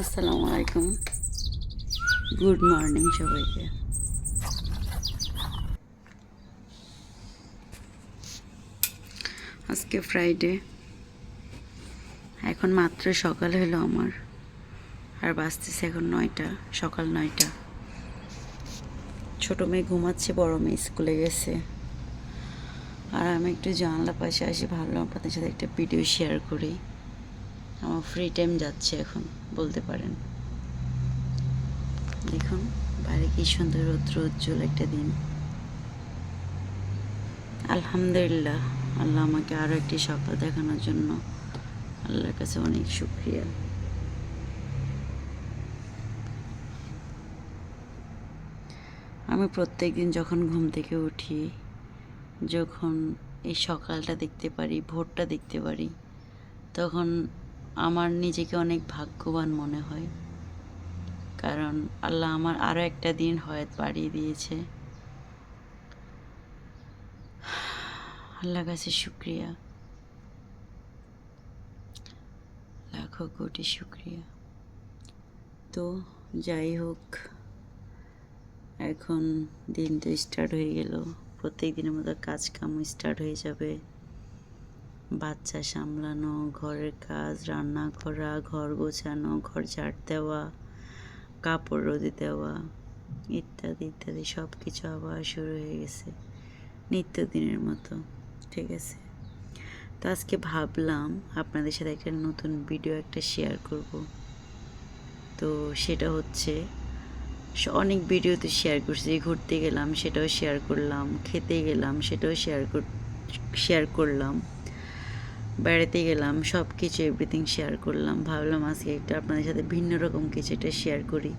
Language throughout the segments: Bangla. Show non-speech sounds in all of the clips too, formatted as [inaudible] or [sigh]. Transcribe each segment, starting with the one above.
আসসালামু আলাইকুম। গুড মর্নিং সবাইকে। আজকে ফ্রাইডে এখন মাত্র সকাল হলো আমার। আর বাজতেছে এখন নয়টা, সকাল নয়টা। ছোটো মেয়ে ঘুমাচ্ছে, বড় মেয়ে স্কুলে গেছে। আর আমি একটু জানলা পাশে আসি, ভাবলাম আপনাদের সাথে একটা ভিডিও শেয়ার করি। আমার ফ্রি টাইম যাচ্ছে এখন। বলতে পারেন। দেখুন, বাইরে কি সুন্দর রৌদ্র উজ্জ্বল একটা দিন। আলহামদুলিল্লাহ, আল্লাহ আমাকে আরও একটি সকাল দেখানোর জন্য আল্লাহর কাছে অনেক শুক্রিয়া। আমি প্রত্যেক দিন যখন ঘুম থেকে উঠি, যখন এই সকালটা দেখতে পারি, ভোরটা দেখতে পারি, তখন আমার নিজেকে অনেক ভাগ্যবান মনে হয়। কারণ আল্লাহ আমার আরও একটা দিন হয়ত বাড়িয়ে দিয়েছে। আল্লাহ কাছে শুক্রিয়া। লাখো কোটি শুক্রিয়া। তো যাই হোক, এখন দিন তো স্টার্ট হয়ে গেল। প্রত্যেক দিনের মতো কাজ কাম স্টার্ট হয়ে যাবে। বাচ্চা সামলানো, ঘরের কাজ, রান্না করা, ঘর গোছানো, ঘর ঝাড় দেওয়া, কাপড় রোদে দেওয়া, ইত্যাদি ইত্যাদি সব কিছু আবার শুরু হয়ে গেছে নিত্যদিনের মতো, ঠিক আছে? তো আজকে ভাবলাম আপনাদের সাথে একটা নতুন ভিডিও একটা শেয়ার করব। তো সেটা হচ্ছে অনেক ভিডিওতে শেয়ার করছি ঘুরতে গেলাম সেটাও শেয়ার করলাম, খেতে গেলাম সেটাও শেয়ার শেয়ার করলাম। বেড়াতে গেলাম সব কিছু এভরিথিং শেয়ার করলাম। ভাবলাম আজকে একটা আপনাদের সাথে ভিন্ন রকম কিছু একটা শেয়ার করি।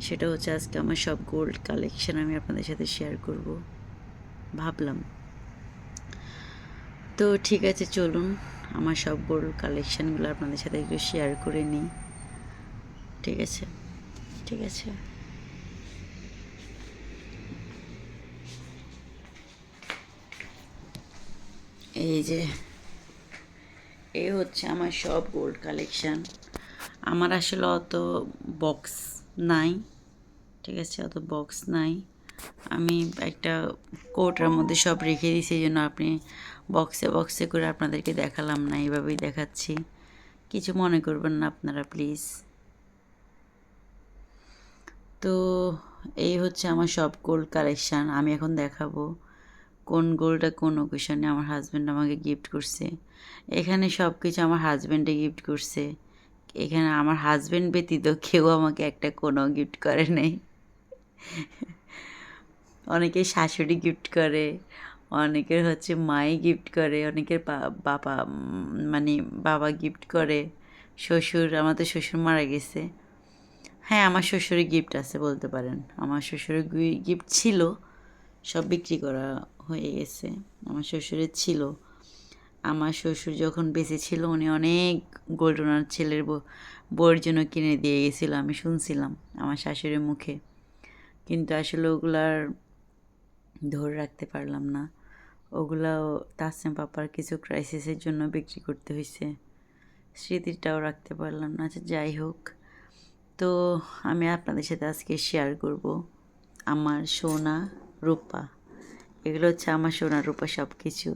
সেটা হচ্ছে আজকে আমার সব গোল্ড কালেকশন আমি আপনাদের সাথে শেয়ার করব। ভাবলাম। তো ঠিক আছে, চলুন। আমার সব গোল্ড কালেকশানগুলো আপনাদের সাথে একটু শেয়ার করে নিই। ঠিক আছে? ঠিক আছে? এই যে এই হচ্ছে আমার সব গোল্ড কালেকশান আমার আসলে অত বক্স নাই, ঠিক আছে? অত বক্স নাই। আমি একটা কোটার মধ্যে সব রেখে দিয়েছি, এই জন্য আপনি বক্সে বক্সে করে আপনাদেরকে দেখালাম না, এইভাবেই দেখাচ্ছি। কিছু মনে করবেন না আপনারা প্লিজ তো এই হচ্ছে আমার সব গোল্ড কালেকশান আমি এখন দেখাবো। কোন গোলটা কোন ওকেশনে আমার হাজব্যান্ড আমাকে গিফট করছে। এখানে সব কিছু আমার হাজব্যান্ডে গিফট করছে। এখানে আমার হাজব্যান্ড ব্যতীত কেউ আমাকে একটা কোনো গিফট করে নেই। অনেকে শাশুড়ি গিফট করে অনেকের হচ্ছে মাই গিফট করে অনেকের বাবা মানে বাবা গিফট করে। শ্বশুর, আমার তো শ্বশুর মারা গেছে। হ্যাঁ আমার শ্বশুরের গিফট আছে বলতে পারেন। আমার শ্বশুরের গিফট ছিল সব বিক্রি করা হয়ে গেছে। আমার শ্বশুরের ছিল। আমার শ্বশুর যখন বেঁচে ছিল, উনি অনেক গোল্ড ওনার ছেলের বউ- বউয়ের জন্য কিনে দিয়ে গেছিল, আমি শুনছিলাম আমার শাশুড়ির মুখে। কিন্তু আসলে ওগুলার ধরে রাখতে পারলাম না। ওগুলাও তাসিম পাপার কিছু ক্রাইসিসের জন্য বিক্রি করতে হয়েছে স্মৃতিটাও রাখতে পারলাম না আচ্ছা যাই হোক। তো আমি আপনাদের সাথে আজকে শেয়ার করব। আমার সোনা রূপা। এগুলো হচ্ছে আমার সোনা রূপা সব কিছু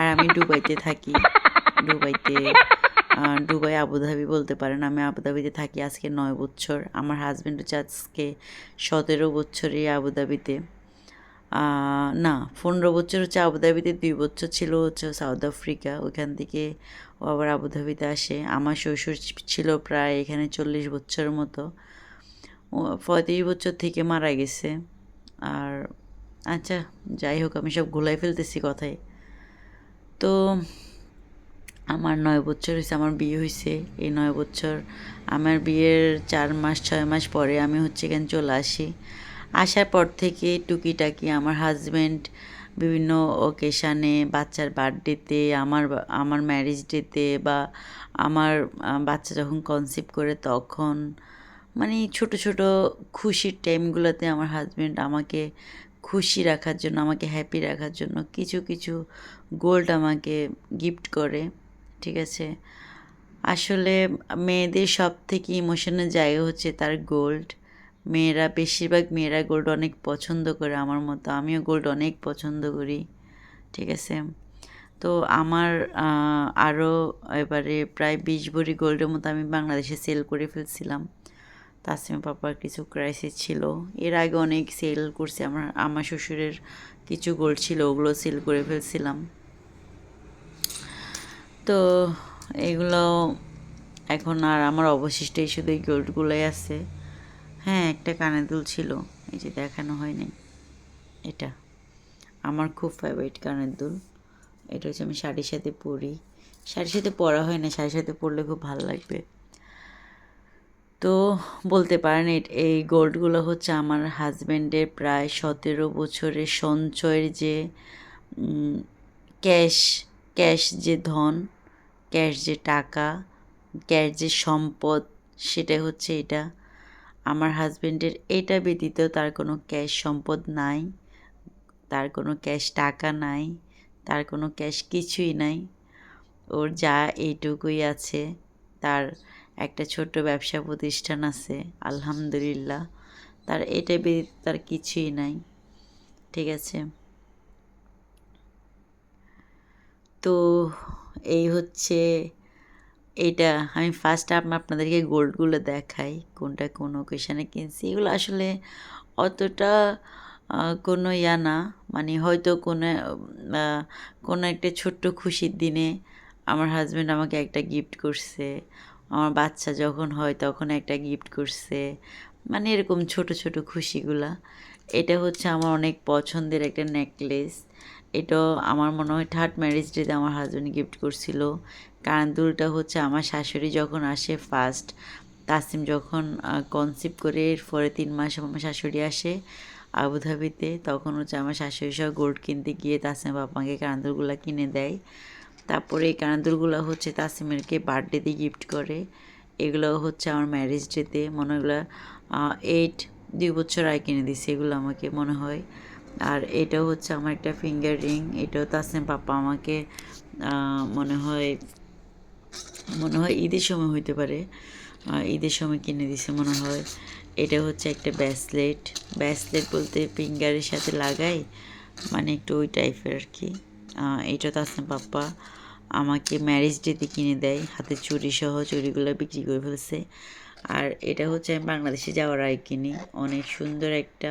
আর আমি দুবাইতে থাকি। দুবাইতে আহ, দুবাই আবুধাবি বলতে পারেন। আমি আবুধাবিতে থাকি আজকে নয় বছর। আমার হাজব্যান্ড হচ্ছে আজকে সতেরো বছরই আবুধাবিতে না পনেরো বছর হচ্ছে আবুধাবিতে দুই বছর ছিল হচ্ছে সাউথ আফ্রিকা। ওইখান থেকে ও আবার আবুধাবিতে আসে। আমার শ্বশুর ছিল প্রায় এখানে চল্লিশ বছরের মতো। পঁয়ত্রিশ বছর থেকে মারা গেছে। আর আচ্ছা যাই হোক, আমি সব ঘোলাই ফেলতেছি কথায়। তো আমার নয় বছর হয়েছে আমার বিয়ে হয়েছে এই নয় বছর আমার বিয়ের চার মাস, ছয় মাস পরে আমি হচ্ছে এখানে চলে আসি। আসার পর থেকে টুকিটাকি আমার হাজব্যান্ড বিভিন্ন ওকেশানে বাচ্চার বার্থডেতে আমার আমার ম্যারেজ ডেতে বা আমার বাচ্চা যখন কনসিভ করে তখন মানে ছোট ছোট খুশির টাইমগুলোতে আমার হাজব্যান্ড আমাকে খুশি রাখার জন্য, আমাকে হ্যাপি রাখার জন্য কিছু কিছু গোল্ড আমাকে গিফট করে, ঠিক আছে? আসলে মেয়েদের সব থেকে ইমোশনের জায়গা হচ্ছে তার গোল্ড মেয়েরা, বেশিরভাগ মেয়েরা গোল্ড অনেক পছন্দ করে আমার মতো, আমিও গোল্ড অনেক পছন্দ করি, ঠিক আছে? তো আমার আরও এবারে প্রায় বিশ ভরি গোল্ডের মতো আমি বাংলাদেশে সেল করে ফেলছিলাম। তাসিমা পাপার কিছু ক্রাইসিস ছিল। এর আগে অনেক সেল করছি, আমার আমার শ্বশুরের কিছু গোল্ড ছিল, ওগুলো সেল করে ফেলছিলাম। তো এগুলো এখন আর আমার অবশিষ্ট এই শুধু এই গোল্ডগুলোই আছে। হ্যাঁ একটা কানের দুল ছিল, এই যে দেখানো হয়নি। এটা আমার খুব ফেভারিট কানের দুল। এটা হচ্ছে আমি শাড়ির সাথে পরি। শাড়ির সাথে পরা হয় না, শাড়ির সাথে পরলে খুব ভালো লাগবে। তো বলতে পারেন এই গোল্ডগুলো হচ্ছে আমার হাজব্যান্ডের প্রায় সতেরো বছরের সঞ্চয়ের যে ক্যাশ ক্যাশ যে ধন ক্যাশ যে টাকা ক্যাশ যে সম্পদ সেটা হচ্ছে এটা। আমার হাজব্যান্ডের এটা ব্যতীত তার কোনো ক্যাশ সম্পদ নাই, তার কোনো ক্যাশ টাকা নাই, তার কোনো ক্যাশ কিছুই নাই। ওর যা এইটুকুই আছে, তার একটা ছোট্ট ব্যবসা প্রতিষ্ঠান আছে, আলহামদুলিল্লাহ। তার এটা ব্যতীত তার কিছুই নাই। ঠিক আছে? তো এই হচ্ছে এটা। আমি ফার্স্ট আপনাদেরকে গোল্ডগুলো দেখাই, কোনটা কোন ওকেশানে কিনছি। এগুলো আসলে অতটা কোনো ইয়া না। মানে হয়তো কোনো কোনো একটা ছোট্ট খুশির দিনে আমার হাজব্যান্ড আমাকে একটা গিফট করছে। আমার বাচ্চা যখন হয় তখন একটা গিফট করছে। মানে এরকম ছোট ছোট খুশিগুলা। এটা হচ্ছে আমার অনেক পছন্দের একটা নেকলেস এটাও আমার মনে হয় থার্ড ম্যারেজ ডেতে আমার হাজব্যান্ড গিফট করছিল। কানদুলটা হচ্ছে আমার শাশুড়ি যখন আসে ফার্স্ট তাসিম যখন কনসিভ করে এর পরে তিন মাস আমার শাশুড়ি আসে আবুধাবিতে, তখন হচ্ছে আমার শাশুড়ি সব গোল্ড কিনতে গিয়ে তাসিম বাপাকে কানাদুলগুলো কিনে দেয়। তারপরে এই কানাদুলগুলো হচ্ছে তাসিমেরকে বার্থডেতে গিফট করে। এগুলো হচ্ছে আমার ম্যারেজ ডেতে। মনে হলো এইট দুই বছর আগে কিনে দিছে এগুলো আমাকে মনে হয়। আর এটাও হচ্ছে আমার একটা ফিঙ্গার রিং এটাও তাসিম পাপা আমাকে মনে হয় মনে হয় ঈদের সময় হইতে পারে। ঈদের সময় কিনে দিছে মনে হয়। এটা হচ্ছে একটা ব্যাসলেট ব্যাসলেট বলতে ফিঙ্গারের সাথে লাগাই মানে একটু ওই টাইপের আর কি। এটা তো আসলে পাপ্পা। আমাকে ম্যারেজ ডেতে কিনে দেয়। হাতে চুরি সহ চুরিগুলো বিক্রি করে ফেলছে। আর এটা হচ্ছে আমি বাংলাদেশে যাওয়ার আগে কিনি। অনেক সুন্দর একটা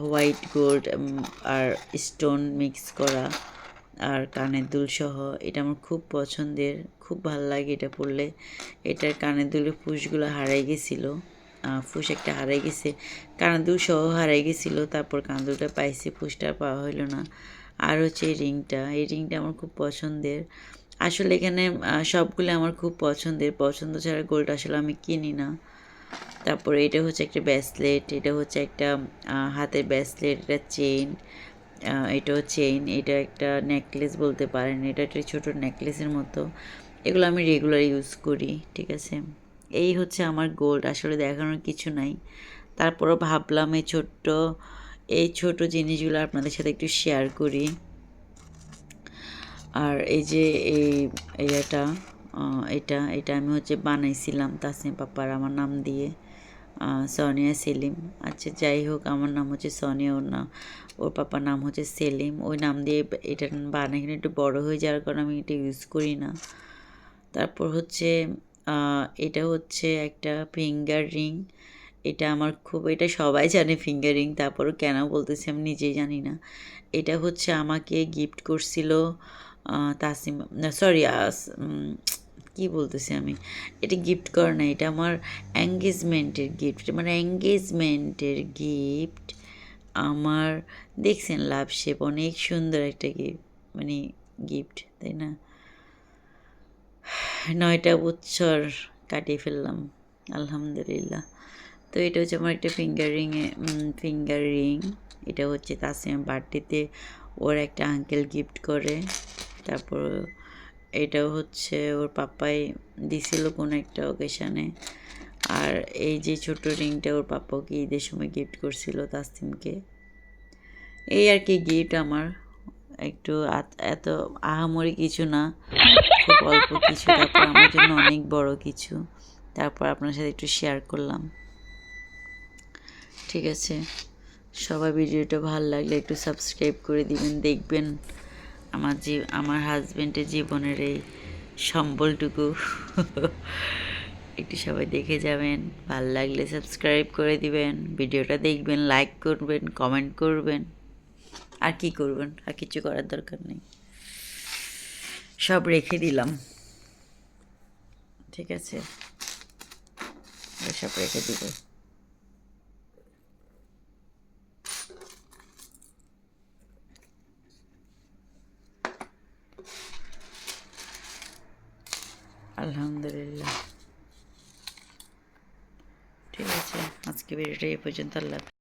হোয়াইট গোল্ড আর স্টোন মিক্স করা, আর কানের দুল সহ। এটা আমার খুব পছন্দের। খুব ভালো লাগে এটা পরলে। এটার কানের দুলের ফুসগুলো হারাই গেছিল। ফুস একটা হারাই গেছে। কানের দুল সহ হারাই গেছিল। তারপর কানের দুলটা পাইছি, ফুসটা পাওয়া হইল না। আর হচ্ছে এই রিংটা এই রিংটা আমার খুব পছন্দের। আসলে এখানে সবগুলো আমার খুব পছন্দের। পছন্দ ছাড়া গোল্ড আসলে আমি কিনি না। তারপরে এটা হচ্ছে একটা ব্যাসলেট এটা হচ্ছে একটা হাতের ব্যাসলেট এটা চেইন এটাও চেইন এটা একটা নেকলেস বলতে পারেন। এটা একটা ছোটো নেকলেসের মতো। এগুলো আমি রেগুলার ইউজ করি, ঠিক আছে? এই হচ্ছে আমার গোল্ড আসলে দেখানোর কিছু নাই। তারপরও ভাবলাম এই ছোট্ট এই ছোট জিনিসগুলো আপনাদের সাথে একটু শেয়ার করি। আর এই যে এই এটা এটা এটা আমি হচ্ছে বানাইছিলাম তাসিম পাপার আমার নাম দিয়ে সোনিয়া সেলিম। আচ্ছা যাই হোক, আমার নাম হচ্ছে সোনিয়া, ওর নাম ওর পাপার নাম হচ্ছে সেলিম। ওই নাম দিয়ে এটা বানাই কিনে একটু বড়ো হয়ে যাওয়ার কারণে আমি এটা ইউজ করি না। তারপর হচ্ছে এটা হচ্ছে একটা ফিঙ্গার রিং। এটা আমার খুব, এটা সবাই জানে ফিঙ্গারিং, তারপরও কেন বলতেছি আমি নিজেই জানি না। এটা হচ্ছে আমাকে গিফট করছিল তাসিম সরি কি বলতেছি আমি? এটা গিফট করে না এটা আমার এঙ্গেজমেন্টের গিফট মানে এঙ্গেজমেন্টের গিফট আমার, দেখছেন লাভ শেপ, অনেক সুন্দর একটা গিফট মানে গিফট, তাই না? [sighs] নয়টা বছর কাটিয়ে ফেললাম, আলহামদুলিল্লাহ। তো এটা হচ্ছে আমার একটা ফিঙ্গার রিংয়ে ফিঙ্গার রিং এটা হচ্ছে তাসিমের বার্থডেতে ওর একটা আঙ্কেল গিফট করে। তারপর এটা হচ্ছে ওর পাপ্পাই দিছিল কোনো একটা ওকেশানে আর এই যে ছোট রিংটা ওর পাপ্পাকে ঈদের সময় গিফট করছিল তাসিমকে। এই আর কি গিফট আমার। একটু এত আহামরি কিছু না। খুব অল্প কিছু, তারপর আমার জন্য অনেক বড় কিছু। তারপর আপনার সাথে একটু শেয়ার করলাম। ঠিক আছে? সবাই ভিডিওটা ভালো লাগলে একটু সাবস্ক্রাইব করে দিবেন, দেখবেন আমার জী আমার হাজবেন্ডের জীবনের এই সম্বলটুকু। একটু সবাই দেখে যাবেন, ভালো লাগলে সাবস্ক্রাইব করে দিবেন, ভিডিওটা দেখবেন লাইক করবেন কমেন্ট করবেন। আর কি করবেন? আর কিছু করার দরকার নেই। সব রেখে দিলাম। ঠিক আছে? সব রেখে দিব। পর্যন্ত আল্লাহ হাফেজ।